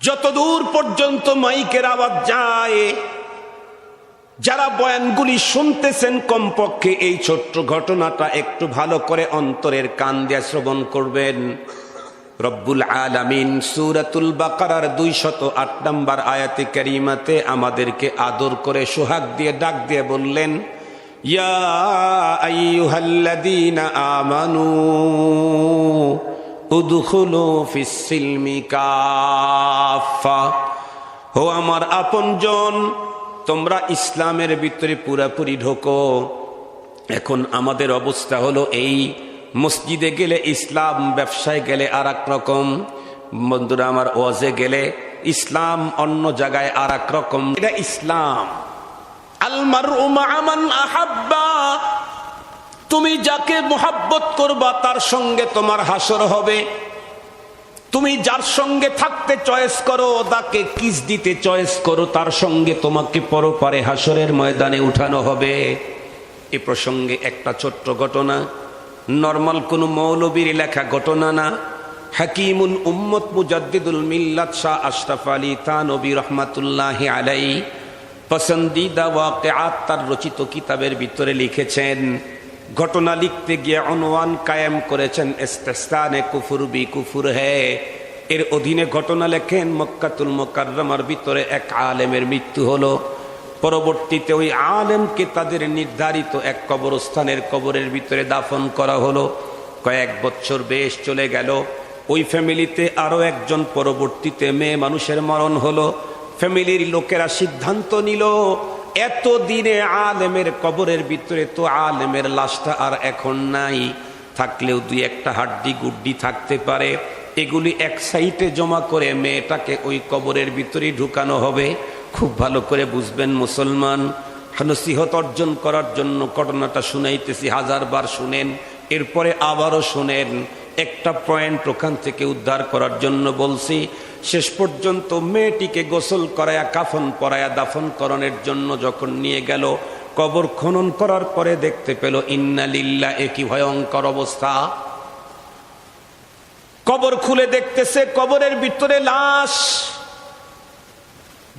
যতদূর পর্যন্ত মাইকের আওয়াজ যায়, যারা বয়ানগুলি শুনতেছেন কমপক্ষে এই ছোট্ট ঘটনাটা একটু ভালো করে অন্তরের কান দিয়ে শ্রবণ করবেন। রব্বুল আলামিন সুরাতুল বাকারার দুই শত আট নম্বর আয়াতে করিমাতে আমাদেরকে আদর করে সোহাগ দিয়ে ডাক দিয়ে বললেন, ইয়া আমানু হো আমার আপনজন, তোমরা ইসলামের ভিতরে পুরাপুরি ঢোকো। এখন আমাদের অবস্থা হলো এই, মসজিদে গেলে ইসলাম, ব্যবসায় গেলে আর এক রকম। বন্ধুরা, আমার ওয়াজে গেলে ইসলাম অন্য জায়গায় আর এক রকম। এটা ইসলাম। আলমার আহাব্বা। তুমি যাকে মোহাব্বত করবা, তার সঙ্গে তোমার হাসর হবে। তুমি যার সঙ্গে থাকতে চয়েস করো তাকে কিস দিতে চয়েস করো, তার সঙ্গে তোমাকে পরপারে হাসরের ময়দানে উঠানো হবে। এ প্রসঙ্গে একটা ছোট্ট ঘটনা, নর্মাল কোন মৌলবীর লেখা ঘটনা না। হাকিমুল উম্মত মুজাদ্দিদুল মিল্লাত শাহ আশরাফ আলী তানবী রহমাতুল্লাহ আলাই পসন্দিদা ওয়াকে তার রচিত কিতাবের ভিতরে লিখেছেন ঘটনা লিখতে গিয়ে অনুয়ান কায়েম করেছেন, ইস্তেস্তানে কুফুর বি কুফুর হে। এর অধীনে ঘটনা লেখেন, মক্কাতুল মোকাররমার ভিতরে এক আলেমের মৃত্যু হলো। পরবর্তীতে ওই আলেমকে তাদের নির্ধারিত এক কবরস্থানের কবরের ভিতরে দাফন করা হলো। কয়েক বছর বেশ চলে গেল। ওই ফ্যামিলিতে আরও একজন পরবর্তীতে মেয়ে মানুষের মরণ হলো। ফ্যামিলির লোকেরা সিদ্ধান্ত নিল এত দিনে আলেমের কবরের ভিতরে তো আলেমের লাশটা আর এখন নাই। থাকলেও দুই একটা হাড্ডি গুড্ডি থাকতে পারে। এগুলি এক সাইটে জমা করে মেয়েটাকে ওই কবরের ভিতরে ঢুকানো হবে। খুব ভালো করে বুঝবেন মুসলমান। নসিহত অর্জন করার জন্য ঘটনাটা শুনাইতেছি হাজার বার শুনেন। এরপরে আবারও শুনেন। একটা পয়েন্ট ওখান থেকে উদ্ধার করার জন্য বলছি, শেষ পর্যন্ত মেয়েটিকে গোসল করায়া, কাফন পরায়া, দাফন করণের জন্য যখন নিয়ে গেল, কবর খনন করার পরে দেখতে পেল ইন্নালিল্লা একই ভয়ঙ্কর অবস্থা। কবর খুলে দেখতেছে, কবরের ভিতরে লাশ।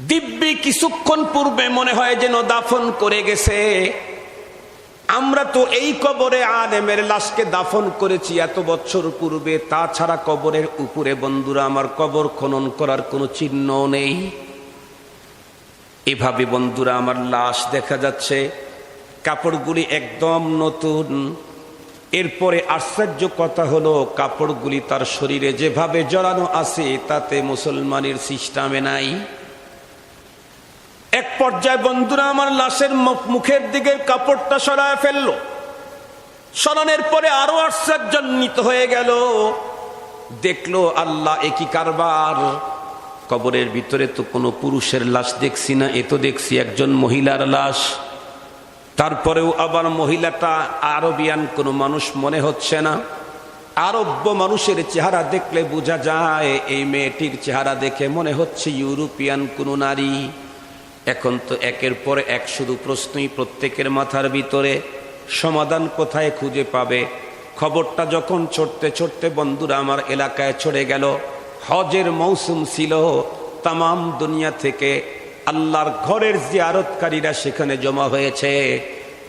দিব্যি কিছুক্ষণ পূর্বে মনে হয় যেন দাফন করে গেছে। আমরা তো এই কবরে আলেমের লাশকে দাফন করেছি এত বছর পূর্বে, তাছাড়া কবরের উপরে বন্ধুরা আমার কবর খনন করার কোনো চিহ্ন নেই। এভাবে বন্ধুরা আমার লাশ দেখা যাচ্ছে, কাপড়গুলি একদম নতুন। এরপরে আশ্চর্য কথা হলো, কাপড়গুলি তার শরীরে যেভাবে জড়ানো আছে, তাতে মুসলমানের সিস্টেমে নাই। পর্যায়ে বন্ধুরা আমার লাশের মুখের দিকে কাপড়টা সরায় ফেলল। সরানোর পরে আরও আশ্চর্যান্বিত হয়ে গেল। দেখল আল্লাহ একই কারবার। কবরের ভিতরে তো কোনো পুরুষের লাশ দেখছি না, এ তো দেখছি একজন মহিলার লাশ। তারপরেও আবার মহিলাটা আরবিয়ান, কোনো মানুষ মনে হচ্ছে না। আরব্য মানুষের চেহারা দেখলে বোঝা যায়, এই মেয়েটির চেহারা দেখে মনে হচ্ছে ইউরোপিয়ান কোনো নারী। এখন তো একের পর এক শুধু প্রশ্নই প্রত্যেকের মাথার ভিতরে। সমাধান কোথায় খুঁজে পাবে? খবরটা যখন ছড়তে ছড়তে বন্ধুরা আমার এলাকায় ছড়ে গেল, হজের মৌসুম ছিল তাম দুনিয়া থেকে। আল্লাহর ঘরের জিয়ারতকারীরা সেখানে জমা হয়েছে।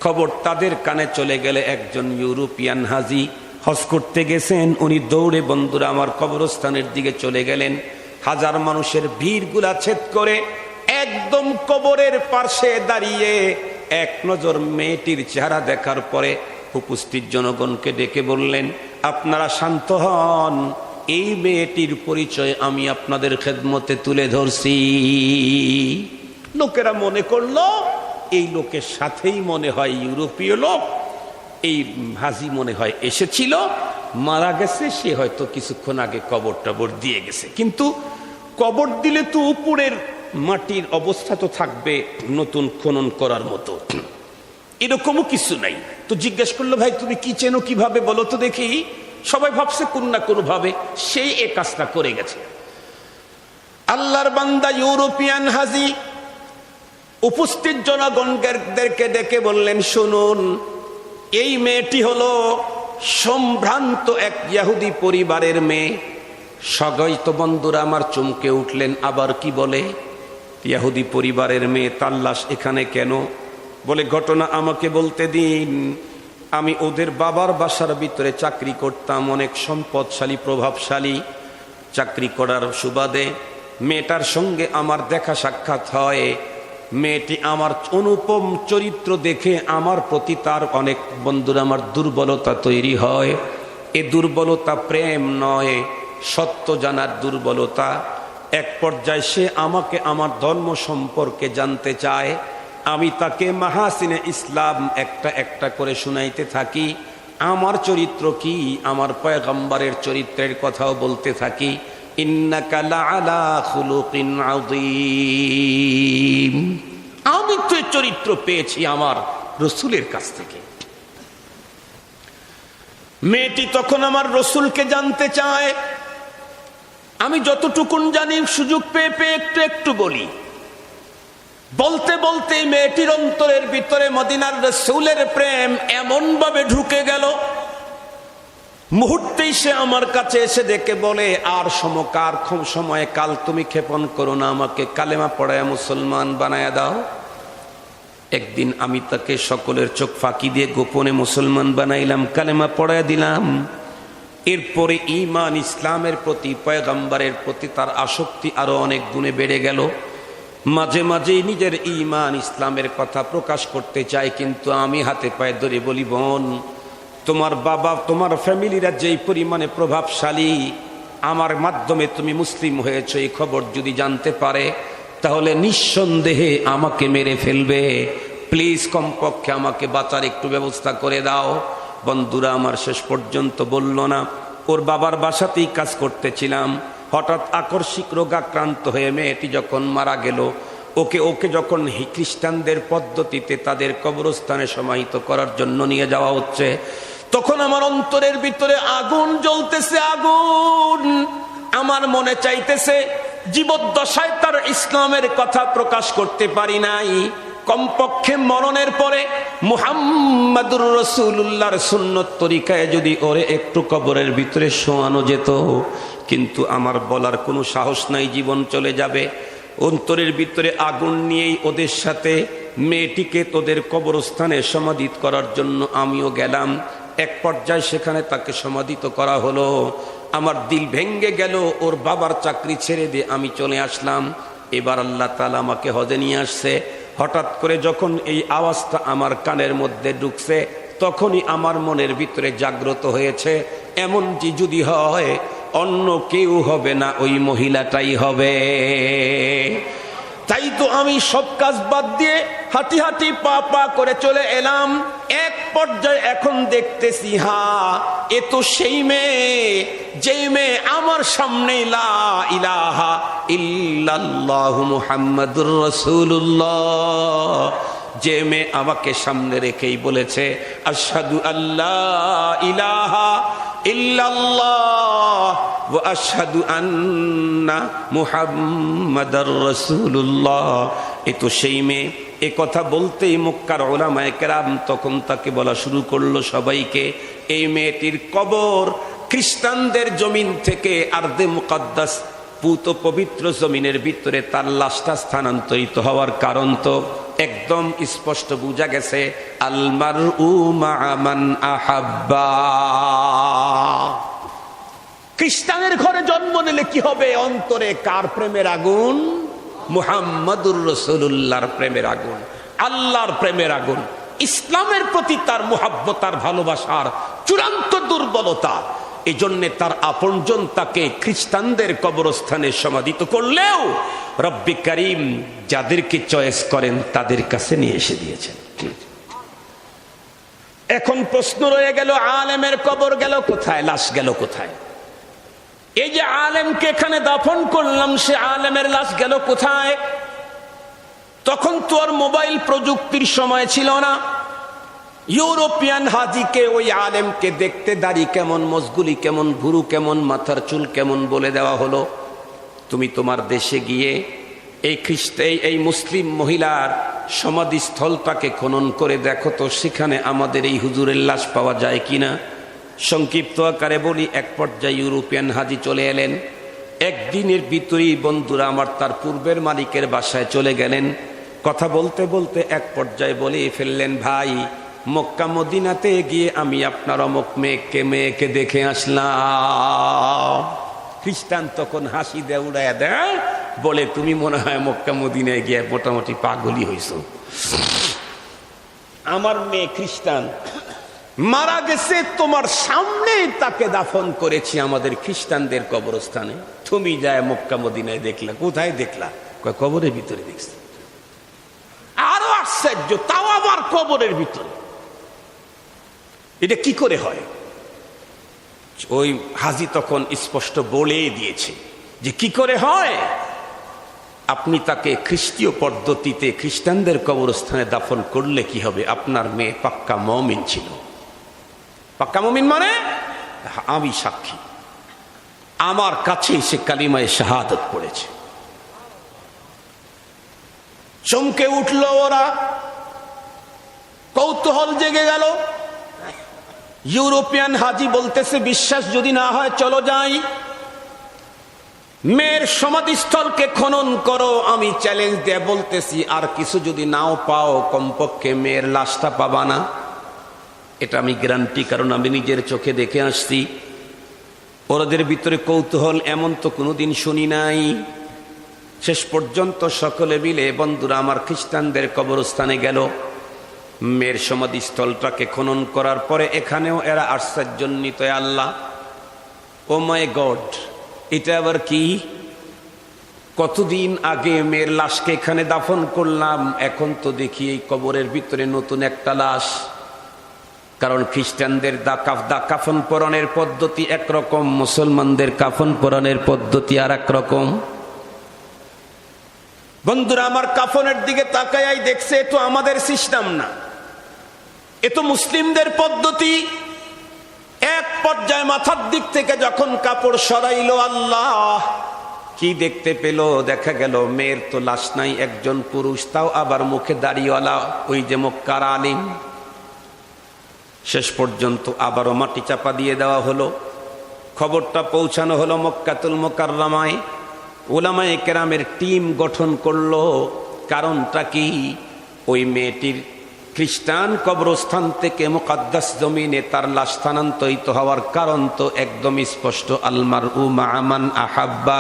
খবর তাদের কানে চলে গেলে একজন ইউরোপিয়ান হাজি হজ করতে গেছেন। উনি দৌড়ে বন্ধুরা আমার কবরস্থানের দিকে চলে গেলেন। হাজার মানুষের ভিড়গুলা ছেদ করে একদম কবরের পার্শ্বে দাঁড়িয়ে এক নজর মেয়েটির চেহারা দেখার পরে উপস্থিত জনগণকে ডেকে বললেন, আপনারা শান্ত হন, এই মেয়েটির পরিচয় আমি আপনাদের খেদমতে তুলে ধরছি। লোকেরা মনে করল, এই লোকের সাথেই মনে হয় ইউরোপীয় লোক, এই হাজি মনে হয় এসেছিল, মারা গেছে, সে হয়তো কিছুক্ষণ আগে কবর টবর দিয়ে গেছে। কিন্তু কবর দিলে তো উপরের মাটির অবস্থা তো থাকবে নতুন খনন করার মতো। এরকমও কিছু নাই। তো জিজ্ঞেস করল, ভাই, তুমি কি চেনো কীভাবে বলো তো দেখি? সবাই ভাবছে কোন না কোনো ভাবে সেই এ কাজটা করে গেছে। আল্লাহর বান্দা ইউরোপিয়ান হাজি উপস্থিত জনগণদেরকে ডেকে বললেন, শুনুন, এই মেয়েটি হলো সম্ভ্রান্ত এক ইয়াহুদি পরিবারের মেয়ে। সগৈত বন্ধুরা আমার চমকে উঠলেন, আবার কি বলে? ইয়াহুদি পরিবারের মেয়ে তাল্লাশ এখানে কেন? বলে, ঘটনা আমাকে বলতে দিন। আমি ওদের বাবার বাসার ভিতরে চাকরি করতাম, অনেক সম্পদশালী, প্রভাবশালী। চাকরি করার সুবাদে মেয়েটার সঙ্গে আমার দেখা সাক্ষাৎ হয়। মেয়েটি আমার অনুপম চরিত্র দেখে আমার প্রতি তার অনেক বন্ধুর আমার দুর্বলতা তৈরি হয়। এ দুর্বলতা প্রেম নয়, সত্য জানার দুর্বলতা। এক পর্যায়ে সে আমাকে আমার ধর্ম সম্পর্কে জানতে চায়। আমি তাকে মাহাসিনে ইসলাম একটা একটা করে শুনাইতে থাকি। আমার চরিত্র কি? আমার পয়গম্বরের চরিত্রের কথাও বলতে থাকি। আমি তো চরিত্র পেয়েছি আমার রসুলের কাছ থেকে। মেয়েটি তখন আমার রসুলকে জানতে চায়। আমি যতটুকুন জানি, সুযোগ পেয়ে পেয়ে একটু একটু বলি। বলতে বলতে মেয়েটির অন্তরের ভিতরে মদিনার রসুলের প্রেম এমন ভাবে ঢুকে গেল। মুহূর্তেই সে আমার কাছে এসে দেখে বলে, আর সমকার সময় কাল তুমি ক্ষেপণ করো না, আমাকে কালেমা পড়ায় মুসলমান বানায় দাও। একদিন আমি তাকে সকলের চোখ ফাঁকি দিয়ে গোপনে মুসলমান বানাইলাম, কালেমা পড়ায় দিলাম। এরপরে ইমান ইসলামের প্রতি, পয়গম্বরের প্রতি তার আসক্তি আরও অনেক গুণে বেড়ে গেল। মাঝে মাঝে নিজের ইমান ইসলামের কথা প্রকাশ করতে চাই, কিন্তু আমি হাতে পায়ে ধরে বলি, বোন, তোমার বাবা, তোমার ফ্যামিলিরা যেই পরিমাণে প্রভাবশালী, আমার মাধ্যমে তুমি মুসলিম হয়েছ, এই খবর যদি জানতে পারে, তাহলে নিঃসন্দেহে আমাকে মেরে ফেলবে। প্লিজ কমপক্ষে আমাকে বাঁচার একটু ব্যবস্থা করে দাও। বন্ধুরা, আমার শেষ পর্যন্ত বলল না, ওর বাবার বাসাতেই কাজ করতেছিলাম। হঠাৎ আকস্মিক রোগাক্রান্ত হয়ে মেয়েটি যখন মারা গেল, ওকে ওকে যখন খ্রিস্টানদের পদ্ধতিতে তাদের কবরস্থানে সমাহিত করার জন্য নিয়ে যাওয়া হচ্ছে, তখন আমার অন্তরের ভিতরে আগুন জ্বলতেছে, আগুন। আমার মনে চাইতেছে, জীবদ্দশায় তার ইসলামের কথা প্রকাশ করতে পারি নাই। কমপক্ষে মরণের পরে মুহাম্মাদুর রসুল্লাহর সুন্নত তরিকায় যদি ওরে একটু কবরের ভিতরে শোয়ানো যেত, কিন্তু আমার বলার কোনো সাহস নাই, জীবন চলে যাবে। অন্তরের ভিতরে আগুন নিয়েই ওদের সাথে মেয়েটিকে তোদের কবরস্থানে সমাধিত করার জন্য আমিও গেলাম। এক পর্যায়ে সেখানে তাকে সমাধিত করা হলো। আমার দিল ভেঙ্গে গেল, ওর বাবার চাকরি ছেড়ে দিয়ে আমি চলে আসলাম। এবার আল্লাহ তালা আমাকে হজে নিয়ে আসছে। হঠাৎ করে যখন এই আওয়াজটা আমার কানের মধ্যে ঢুকছে, তখনই আমার মনের ভিতরে জাগ্রত হয়েছে এমন যে যদি হয়, অন্য কেউ হবে না, ওই মহিলাটাই হবে। তাই তো আমি সব কাজ বাদ দিয়ে হাঁটি হাঁটি পা পা করে চলে এলাম। এক পর্যায়ে এখন দেখতেছি, হা, এ তো সেই মেয়ে, যেই মেয়ে আমার সামনে ইলাহা ইল্লাল্লাহু রাসূলুল্লাহ। যে মেয়ে আমাকে সামনে রেখেই বলেছে আসাদু আল্লাহ ইলাহা এ তো সেই মেয়ে। বলতেই তখন তাকে বলা শুরু করল সবাইকে, এই মেয়েটির কবর খ্রিস্টানদের জমিন থেকে আর্দে মুকাদ্দাস পুত পবিত্র জমিনের ভিতরে তার লাশটা স্থানান্তরিত হওয়ার কারণ তো। একদম স্পষ্ট বোঝা গেছে আলমার উমান আহাব্বা। খ্রিস্টানের ঘরে জন্ম নিলে কি হবে? অন্তরে কার প্রেমের আগুন? মুহাম্মাদুর রসুল্লাহর প্রেমের আগুন আল্লাহর প্রেমের আগুন ইসলামের প্রতি তার মুহাব্বতার ভালোবাসার চূড়ান্ত দুর্বলতা। এই জন্যে তার আপনজন তাকে খ্রিস্টানদের কবরস্থানে সমাধিত করলেও রব্বি করিম যাদেরকে চয়েস করেন তাদের কাছে নিয়ে এসে দিয়েছেন। এখন প্রশ্ন রয়ে গেল, আলেমের কবর গেল কোথায়? লাশ গেল কোথায়? এই যে আলেমকে এখানে দাফন করলাম, সে আলেমের লাশ গেল কোথায়? তখন তো আর মোবাইল প্রযুক্তির সময় ছিল না। ইউরোপিয়ান হাজিকে ওই আলেমকে দেখতে দাড়ি কেমন মজগুলি কেমন, ভুরু কেমন, মাথার চুল কেমন বলে দেওয়া হলো। তুমি তোমার দেশে গিয়ে এই খ্রিস্ট এই- মুসলিম মহিলার সমাধিস্থলটাকে খনন করে দেখো তো, সেখানে আমাদের এই হুজুরের লাশ পাওয়া যায় কিনা। সংক্ষিপ্ত আকারে বলি, এক পর্যায়ে ইউরোপিয়ান হাজি চলে এলেন। একদিনের ভিতরেই বন্ধুরা আমার তার পূর্বের মালিকের বাসায় চলে গেলেন। কথা বলতে বলতে এক পর্যায়ে বলে, ফেললেন, ভাই মক্কা মদিনাতে গিয়ে আমি আপনার অমুক মেয়েকে মেয়েকে দেখে আসলাম। খ্রিস্টান তখন হাসি দেয় উড়ায় দেয় বলে, তুমি মনে হয় মক্কা মদিনায় গিয়ে মোটামুটি পাগলি হইছ। আমার মেয়ে খ্রিস্টান মারা গেছে, তোমার সামনে তাকে দাফন করেছি আমাদের খ্রিস্টানদের কবরস্থানে। তুমি যায় মক্কা মদিনায় দেখলা, কোথায় দেখলা? কবরের ভিতরে দেখছি। আরও আশ্চর্য, তাও আবার কবরের ভিতরে। এটা কি করে হয়? ওই হাজি তখন স্পষ্ট বলেই দিয়েছে যে কি করে হয়? আপনি তাকে খ্রিস্টীয় পদ্ধতিতে খ্রিস্টানদের কবরস্থানে দাফন করলে কি হবে? আপনার মেয়ে পাক্কা মমিন ছিল। পাক্কা মমিন মানে? আমি সাক্ষী। আমার কাছে সে কালিমায় শাহাদত পড়েছে। চমকে উঠল ওরা। কৌতূহল জেগে গেল। ইউরোপিয়ান হাজি বলতেছে, বিশ্বাস যদি না হয় চলো যাই। মেয়ের সমাধিস্থলকে খনন করো, আমি চ্যালেঞ্জ দিয়ে বলতেছি, আর কিছু যদি নাও পাও, কমপক্ষে মেয়ের লাশটা পাবা না। এটা আমি গ্যারান্টি কারণ আমি নিজের চোখে দেখে আসছি। ওদের ভিতরে কৌতূহল এমন তো কোনোদিন শুনি নাই। শেষ পর্যন্ত সকলে মিলে, বন্ধুরা, আমার খ্রিস্টানদের কবরস্থানে গেল। মেয়ের সমাধিস্থলটাকে খনন করার পরে এখানেও এরা আশ্চর্যজনিত আল্লাহ। ও মাই গড, এটা আবার কি? কতদিন আগে মেয়ের লাশকে এখানে দাফন করলাম, এখন তো দেখি এই কবরের ভিতরে নতুন একটা লাশ। কারণ খ্রিস্টানদের দা কাফ, দা কাফন পরনের পদ্ধতি একরকম, মুসলমানদের কাফন পরনের পদ্ধতি আর রকম বন্ধুরা, আমার কাফনের দিকে তাকাই দেখছে তো আমাদের সিস্টেম না। এ তো মুসলিমদের পদ্ধতি। এক পর্যায়ে মাথার দিক থেকে যখন কাপড় সরাইল আল্লাহ, কি দেখতে পেল? দেখা গেল মেয়ের তো লাশ নাই, একজন পুরুষ, তাও আবার মুখে দাড়িওয়ালা, ওই যে মক্কার আলিম। শেষ পর্যন্ত আবারও মাটি চাপা দিয়ে দেওয়া হলো। খবরটা পৌঁছানো হলো মক্কাতুল মোকাররামায়। ওলামায় কেরামের টিম গঠন করল। কারণটা কি? ওই মেয়েটির খ্রিস্টান কবরস্থান থেকে মোকাদ্দাস জমিনে তার লাশ স্থানান্তরিত হওয়ার কারণ তো একদম স্পষ্ট। আলমার উ মামান আহাব্বা।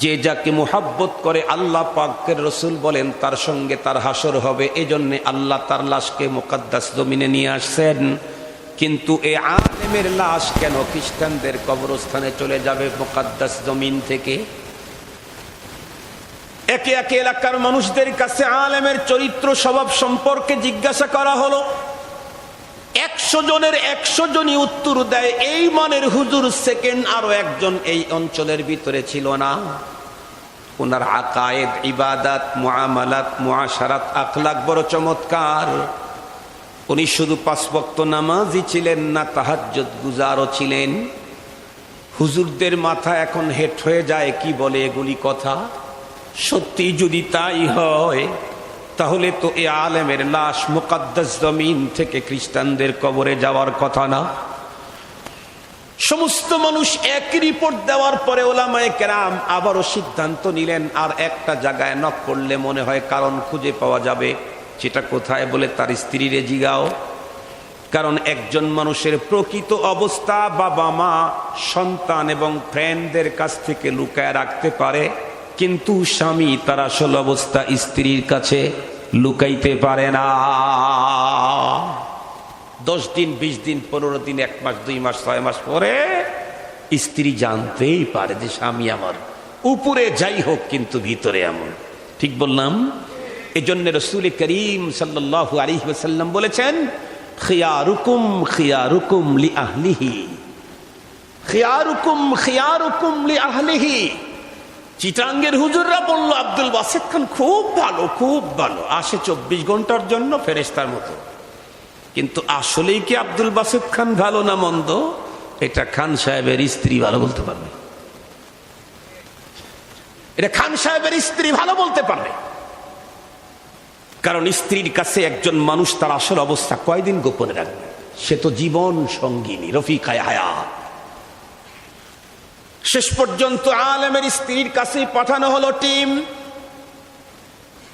যে যাকে মোহাব্বত করে আল্লাহ পাকের রসুল বলেন, তার সঙ্গে তার হাসর হবে। এজন্য আল্লাহ তার লাশকে মোকাদ্দাস জমিনে নিয়ে আসছেন। কিন্তু এ আলেমের লাশ কেন খ্রিস্টানদের কবরস্থানে চলে যাবে মোকাদ্দাস জমিন থেকে? একে একে এলাকার মানুষদের কাছে আলেমের চরিত্র স্বভাব সম্পর্কে জিজ্ঞাসা করা হলো। একশো জনের একশো জনই উত্তর দেয়, এই মানের হুজুর সেকেন্ড আরও একজন এই অঞ্চলের ভিতরে ছিল না। ওনার আকায়েদ, ইবাদাত, মুআমালাত, মুআশারাত, আখলাক বড় চমৎকার। উনি শুধু পাঁচ নামাজই ছিলেন না, তাহাজ্জুদ গুজারও ছিলেন। হুজুরদের মাথা এখন হেট হয়ে যায়, কি বলে এগুলি কথা? সত্যি যদি তাই হয়, তাহলে তো এ আলেমের লাশ মুকাদ্দাস জমিন থেকে খ্রিস্টানদের কবরে যাওয়ার কথা না। সমস্ত মানুষ এক রিপোর্ট দেওয়ার পরে ওলামায় কেরাম আবারও সিদ্ধান্ত নিলেন, আর একটা জায়গায় নক করলে মনে হয় কারণ খুঁজে পাওয়া যাবে, সেটা কোথায় বলে তার স্ত্রীরে জিগাও। কারণ একজন মানুষের প্রকৃত অবস্থা বাবা মা সন্তান এবং ফ্রেন্ডদের কাছ থেকে লুকায় রাখতে পারে। কিন্তু স্বামী তার আসল অবস্থা স্ত্রীর কাছে লুকাইতে পারে না। দশ দিন, বিশ দিন, পনেরো দিন, এক মাস, দুই মাস, ছয় মাস পরে স্ত্রী জানতেই পারে যে স্বামী আমার। উপরে যাই হোক, কিন্তু ভিতরে এমন। ঠিক বললাম? এই জন্য রসুল করিম সাল্লাহ আলী সাল্লাম বলেছেন, খিয়ারুকুম খিয়ারুকুম লি আহলিহি। খিয়ারুকুম খিয়ারুকুম লি আহলিহি। চিটাঙ্গের হুজুররা বলল, আব্দুল বাসেদ খান খুব ভালো খুব ভালো। আসে চব্বিশ ঘণ্টার জন্য ফেরেস্তার মতো। কিন্তু আসলেই কি আব্দুল বাসেদ খান ভালো না মন্দ? এটা খান সাহেবের স্ত্রী ভালো বলতে পারবে। এটা খান সাহেবের স্ত্রী ভালো বলতে পারবে। কারণ স্ত্রীর কাছে একজন মানুষ তার আসল অবস্থা কয়দিন গোপনে রাখবে? সে তো জীবন সঙ্গিনী, রফিকায় হায়াত। শেষ পর্যন্ত আলেমের স্ত্রীর কাছে পাঠানো হলো টিম।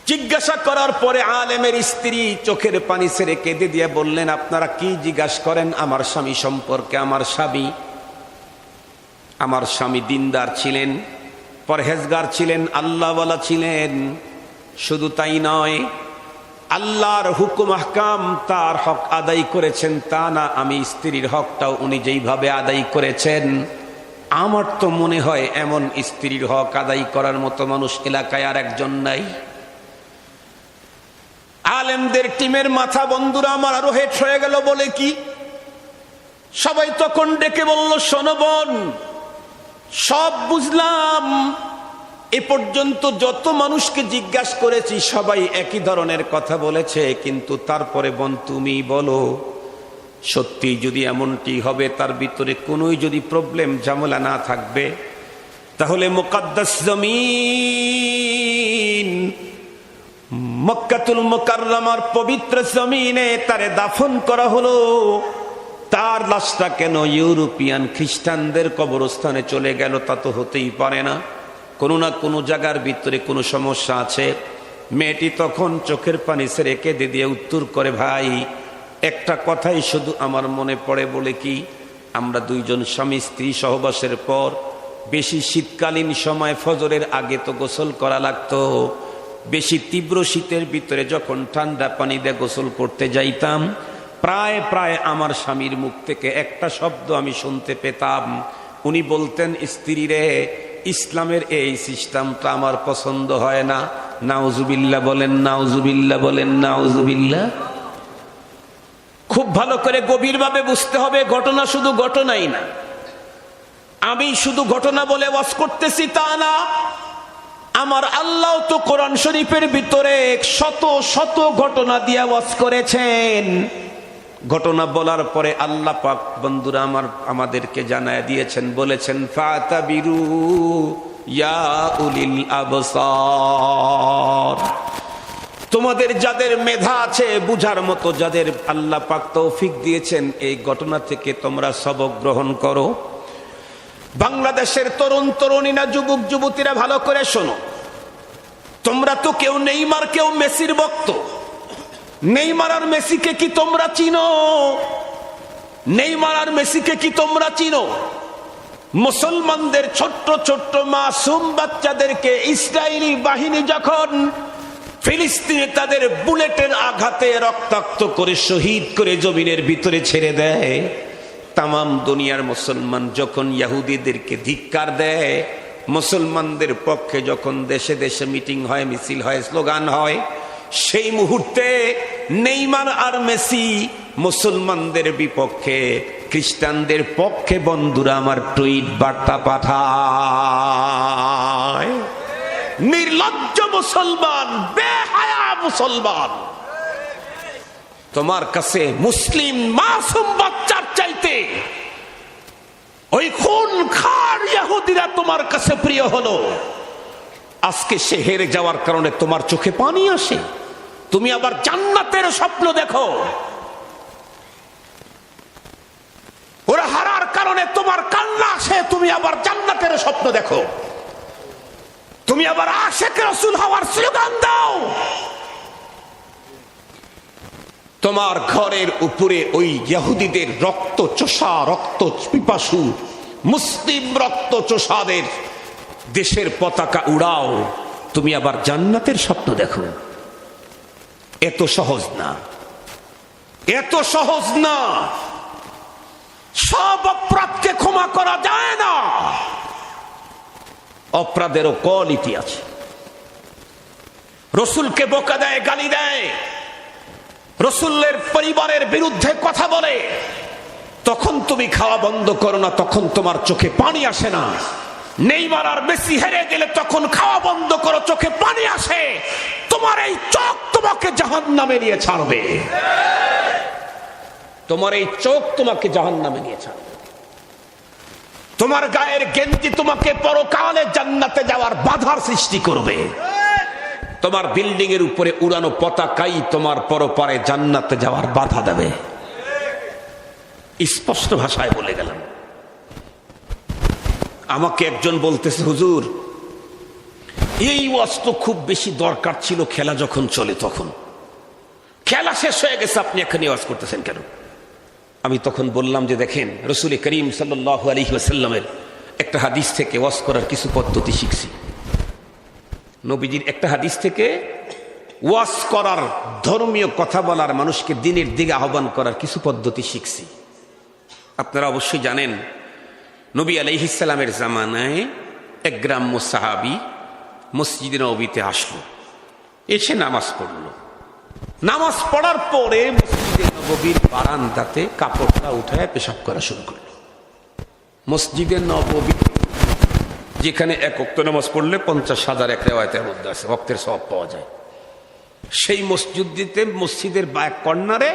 জিজ্ঞাসা করার পরে আলেমের স্ত্রী চোখের পানি ছেড়ে কেঁদে দিয়ে বললেন, আপনারা কি জিজ্ঞাসা করেন? আমার স্বামী সম্পর্কে আমার স্বামী। আমার স্বামী দিনদার ছিলেন, পরহেজগার ছিলেন, আল্লাহওয়ালা ছিলেন। শুধু তাই নয়, আল্লাহর হুকুম, আহকাম তার হক আদায় করেছেন। তা না, আমি স্ত্রীর হকটাও উনি যেইভাবে আদায় করেছেন। আমার তো মনে হয় এমন স্ত্রীর হক আদায় করার মতো মানুষ এলাকায় আর একজন নাই। আলেমদের টিমের মাথা বন্ধুরা আমার আরও হেট হয়ে গেল বলে কি? সবাই তখন ডেকে বলল শোনবন সব বুঝলাম। এ পর্যন্ত যত মানুষকে জিজ্ঞাসা করেছি, সবাই একই ধরনের কথা বলেছে, কিন্তু তারপরে বোন, তুমি বলো সত্যি যদি এমনটি হবে, তার ভিতরে কোনোই যদি প্রবলেম ঝামেলা না থাকবে, তাহলে মোকাদ্দাস জমিন, মক্কাতুল মোকাররমার পবিত্র জমিনে তারে দাফন করা হলো। তার লাশটা কেন ইউরোপিয়ান খ্রিস্টানদের কবরস্থানে চলে গেল, তা তো হতেই পারে না। কোনো না কোনো জায়গার ভিতরে কোনো সমস্যা আছে। মেয়েটি তখন চোখের পানি ছেড়ে কেঁদে দিয়ে উত্তর করে, ভাই একটা কথাই শুধু আমার মনে পড়ে বলে কি, আমরা দুইজন স্বামী স্ত্রী সহবাসের পর বেশি শীতকালীন সময় ফজরের আগে তো গোসল করা লাগতো। বেশি তীব্র শীতের ভিতরে যখন ঠান্ডা পানি দিয়ে গোসল করতে যাইতাম, প্রায় প্রায় আমার স্বামীর মুখ থেকে একটা শব্দ আমি শুনতে পেতাম। উনি বলতেন, স্ত্রী রে, ইসলামের এই সিস্টেমটা আমার পছন্দ হয় না। নাউজুবিল্লা বলেন নাউজুবিল্লা বলেন নাউজুবিল্লা খুব ভালো করে গভীরভাবে বুঝতে হবে, ঘটনা শুধু ঘটনাই না। আমি শুধু ঘটনা বলে ওয়াজ করতেছি তা না, আমার আল্লাহ তো কোরআন শরীফের ভিতরে শত শত ঘটনা দিয়ে ওয়াজ করেছেন। ঘটনা বলার পরে আল্লাহ পাক বন্ধুরা আমার, আমাদেরকে জানায় দিয়েছেন, বলেছেন, ফাতাবিরু ইয়া উলিল আবসার। তোমাদের যাদের মেধা আছে, বুঝার মতো যাদের আল্লাহ পাক তৌফিক দিয়েছেন, এই ঘটনা থেকে তোমরা সবক গ্রহণ করো। বাংলাদেশের তরুণ তরুণীরা, যুবক যুবতীরা, ভালো করে শোনো। তোমরা তো কেউ নেইমার, কেউ মেসির ভক্ত। নেইমার আর মেসিকে কি তোমরা চিনো? নেইমার আর মেসিকে কি তোমরা চিনো? মুসলমানদের ছোট্ট ছোট্ট মাসুম বাচ্চাদেরকে ইসরায়েলি বাহিনী যখন ফিলিস্তিনে তাদের বুলেটের আঘাতে রক্তাক্ত করে শহীদ করে জমিনের ভিতরে ছেড়ে দেয়। তাম দুনিয়ার মুসলমান যখন ইয়াহুদিদেরকে ধিক্কার দেয়, মুসলমানদের পক্ষে যখন দেশে দেশে মিটিং হয়, মিছিল হয়, স্লোগান হয়, সেই মুহূর্তে নেইমার আর মেসি মুসলমানদের বিপক্ষে, খ্রিস্টানদের পক্ষে বন্ধুরা আমার টুইট বার্তা পাঠায়। নির্লজ্জ মুসলমান, বেহায়া মুসলমান। তোমার কাছে মুসলিম মাসুম বাচ্চার চাইতে ওই খুন খার ইয়াহুদিরা তোমার কাছে প্রিয় হলো। আজকে সে হেরে যাওয়ার কারণে তোমার চোখে পানি আসে। তুমি আবার জান্নাতের স্বপ্ন দেখো। ওরা হারার কারণে তোমার কান্না আসে, তুমি আবার জান্নাতের স্বপ্ন দেখো। তুমি আবার আশেখ রসুল হওয়ার স্লোগান দাও। তোমার ঘরের উপরে ওই ইহুদিদের রক্ত চোষা রক্ত পিপাসু মুসলিম রক্ত চোষাদের দেশের পতাকা উড়াও। তুমি আবার জান্নাতের স্বপ্ন দেখো। এত সহজ না। এত সহজ না। সব অপরাধকে ক্ষমা করা যায় না। অপরাধেরও কোয়ালিটি আছে। রসুলকে বোকা দেয়, গালি দেয়। রসুলের পরিবারের বিরুদ্ধে কথা বলে। তখন তুমি খাওয়া বন্ধ করো না, তখন তোমার চোখে পানি আসে না। নেইমার আর বেশি হেরে গেলে তখন খাওয়া বন্ধ করো, চোখে পানি আসে। তোমার এই চোখ তোমাকে জাহান নামে নিয়ে ছাড়বে। তোমার এই চোখ তোমাকে জাহান নামে নিয়ে ছাড়বে। তোমার গায়ের গেঞ্জি তোমাকে পরকালে জান্নাতে যাওয়ার বাধার সৃষ্টি করবে। তোমার বিল্ডিং এর উপরে উড়ানো পতাকাই তোমার পরপারে জান্নাতে যাওয়ার বাধা দেবে। স্পষ্ট ভাষায় বলে গেলাম। আমাকে একজন বলতেছে, হুজুর, এই তো খুব বেশি দরকার ছিল খেলা যখন চলে তখন। খেলা শেষ হয়ে গেছে, আপনি এখানে ওয়াজ করতেছেন কেন? আমি তখন বললাম যে দেখেন, রসুল করিম সাল্লাহ আলী ওয়াসাল্লামের একটা হাদিস থেকে ওয়াজ করার কিছু পদ্ধতি শিখছি। নবীজির একটা হাদিস থেকে ওয়াজ করার ধর্মীয় কথা বলার মানুষকে দিনের দিকে আহ্বান করার কিছু পদ্ধতি শিখছি। আপনারা অবশ্যই জানেন, নবী আলাইহিসালামের জামানায় এক গ্রাম্য সাহাবি মসজিদে নবীতে আসলো, এসে নামাজ পড়ল। নামাজ পড়ার পরে মসজিদে নবীর বারান্দাতে কাপড়টা উঠায় পেশাব করা শুরু করল। মসজিদে নবী যেখানে এক অক্ত নামাজ পড়লে পঞ্চাশ হাজার এক রেওয়ায়তের মধ্যে আছে ভক্তের সব পাওয়া যায়। সেই মসজিদে মসজিদের এক কর্নারে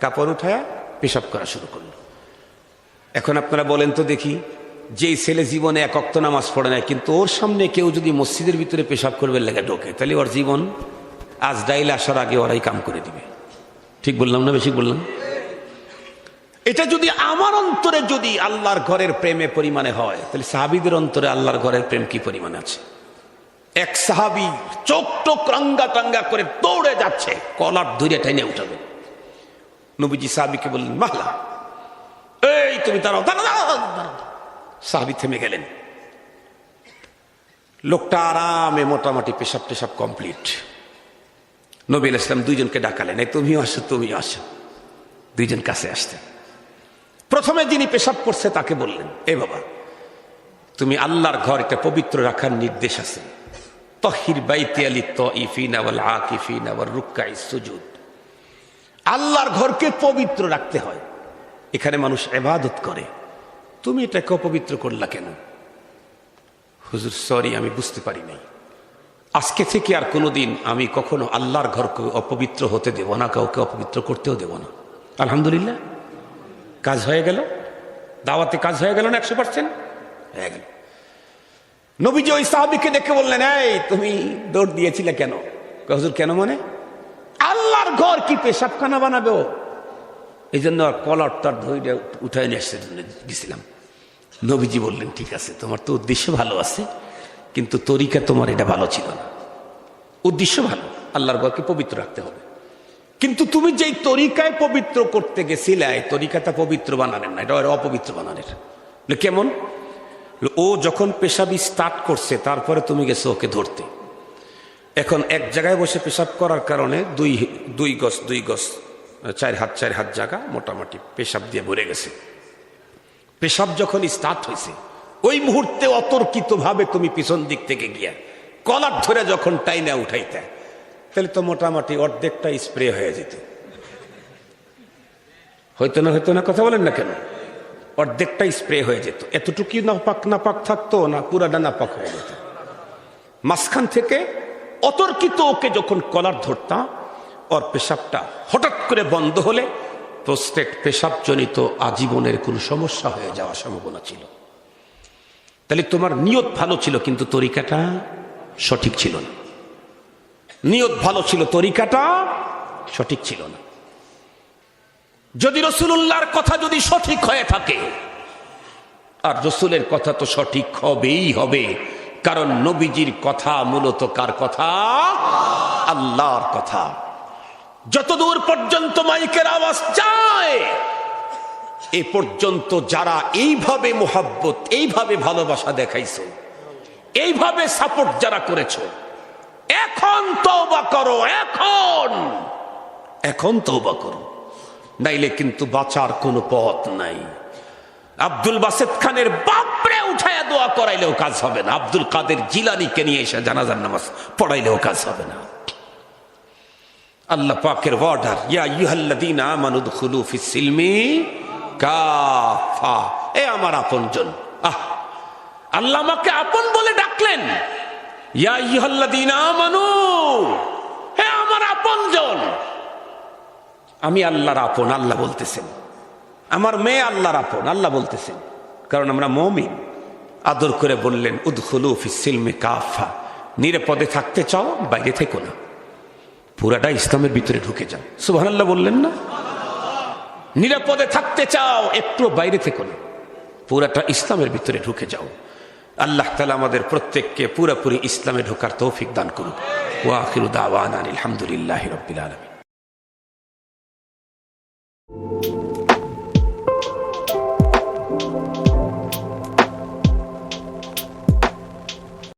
কাপড় উঠায় পেশাব করা শুরু করল। এখন আপনারা বলেন তো দেখি, যেই ছেলে জীবনে এক অক্ত নামাজ পড়ে না কিন্তু ওর সামনে কেউ যদি মসজিদের ভিতরে পেশাব করবে, লেগে ঢোকে, তাহলে ওর জীবন আজ ডাইলে আসার আগে ওরাই কাম করে দিবে। ঠিক বললাম না বেশি বললাম? এটা যদি আমার অন্তরে যদি আল্লাহর ঘরের প্রেমে পরিমাণে হয়, তাহলে সাহাবিদের অন্তরে আল্লাহর ঘরের প্রেম কি পরিমাণে আছে? এক সাহাবি চোখ টোক রাঙ্গা টাঙ্গা করে দৌড়ে যাচ্ছে, কলার ধরে টেনে উঠাবে। নবীজি সাহাবিকে বললেন, মাহলা, এই তুমি দাঁড়াও সাহাবি থেমে গেলেন। লোকটা আরামে মোটামুটি পেশাব টেশাব কমপ্লিট। নবীল ইসলাম দুইজনকে ডাকালেন। এই তুমিও আসো তুমিও আসো। দুইজন কাছে আসতেন। প্রথমে যিনি পেশাব করছে তাকে বললেন, এ বাবা, তুমি আল্লাহর ঘর এটা পবিত্র রাখার নির্দেশ আছে। তহির বাইতে আলী তিফিন আওয়াল আকিফিন আওয়াল রুক্কাই সুজুদ। আল্লাহর ঘরকে পবিত্র রাখতে হয়। এখানে মানুষ এবাদত করে। তুমি এটাকে অপবিত্র করলা কেন? হুজুর, সরি, আমি বুঝতে পারি নাই। আজকে থেকে আর কোনোদিন আমি কখনো আল্লাহর ঘরকে অপবিত্র হতে দেব না, কাউকে অপবিত্র করতেও দেব না। আলহামদুলিল্লাহ, কাজ হয়ে গেল। দাওয়াতে কাজ হয়ে গেল না একশো পার্সেন্ট হয়ে গেল। নবীজি ওই সাহাবিকে দেখে বললেন, এই, তুমি দৌড় দিয়েছিলে কেন? হুজুর, কেন মানে? আল্লাহর ঘর কি পেশাবখানা বানাবে ও? এই জন্য কলার তার ধৈর্য উঠায় নিয়ে আসতে গেছিলাম নবীজি বললেন, ঠিক আছে, তোমার তো উদ্দেশ্য ভালো আছে। কিন্তু তরিকা তোমার এটা ভালো ছিল না। উদ্দেশ্য ভালো, আল্লাহর ঘরকে পবিত্র রাখতে হবে। কিন্তু তুমি যেই তরিকায় পবিত্র করতে গেছিলে তরিকাটা পবিত্র বানানের না, এটা অপবিত্র বানানের কেমন? ও যখন পেশাবি স্টার্ট করছে, তারপরে তুমি গেছো ওকে ধরতে। এখন এক জায়গায় বসে পেশাব করার কারণে দুই দুই গজ দুই গজ, চার হাত চার হাত জায়গা মোটামুটি পেশাব দিয়ে ভরে গেছে। পেশাব যখন স্টার্ট হয়েছে ওই মুহূর্তে অতর্কিত ভাবে তুমি পিছন দিক থেকে গিয়া কলার ধরে যখন টাইনা উঠাইতে, তাহলে তো মোটামুটি অর্ধেকটা স্প্রে হয়ে যেত। হয়তো না হয়তো না, কথা বলেন না কেন? অর্ধেকটা স্প্রে হয়ে যেত। এতটুকু না পাক না পাক থাকতো না, পুরাটা না পাক হয়ে যেত। মাঝখান থেকে অতর্কিত ওকে যখন কলার ধরতাম, ওর পেশাবটা হঠাৎ করে বন্ধ হলে প্রস্টেট পেশাবজনিত আজীবনের কোনো সমস্যা হয়ে যাওয়ার সম্ভাবনা ছিল। তাহলে তোমার নিয়ত ভালো ছিল, কিন্তু তরিকাটা সঠিক ছিল না। নিয়ত ভালো ছিল, তরিকাটা সঠিক ছিল না। যদি রসুল্লাহর কথা যদি সঠিক হয়ে থাকে, আর রসুলের কথা তো সঠিক হবেই হবে, কারণ নবীজির কথা মূলত কার কথা? আল্লাহর কথা। যতদূর পর্যন্ত মাইকের আওয়াজ যায় এ পর্যন্ত যারা এইভাবে মোহাব্বত, এইভাবে ভালোবাসা দেখাইছো, এইভাবে সাপোর্ট যারা করেছ, এখন তওবা করো, এখন। এখন তওবা করো। নাইলে কিন্তু বাঁচার কোনো পথ নাই। আব্দুল বাসেদ খানের বাপরে উঠায় দোয়া করাইলেও কাজ হবে না। আব্দুল কাদের জিলানিকে নিয়ে এসে জানাজার নামাজ পড়াইলেও কাজ হবে না। আল্লাহ পাকের অর্ডার ইয়া ইউহাল্লাদিন আমানুদ খুলু ফিস সিলমি কাফা। এ আমার আপনজন। আহ, আল্লাহ আমাকে আপন বলে ডাকলেন। হে আমার আপনজন। আমি আল্লাহর আপন, আল্লাহ বলতেছেন। আমার মেয়ে আল্লাহর আপন, আল্লাহ বলতেছেন। কারণ আমরা মমিন। আদর করে বললেন, উদ্খুলু কাফা। নিরাপদে থাকতে চাও, বাইরে থেকো না। পুরাটা ইসলামের ভিতরে ঢুকে যাও সুবহানাল্লাহ বললেন না? নিরাপদে থাকতে চাও, একটু বাইরে থেকে না। পুরাটা ইসলামের ভিতরে ঢুকে যাও। আল্লাহ তালা আমাদের প্রত্যেককে পুরোপুরি ইসলামে ঢোকার তৌফিক দান করুন ওয়াখিরু দাওয়ান আলহামদুলিল্লাহ রবিল আলমী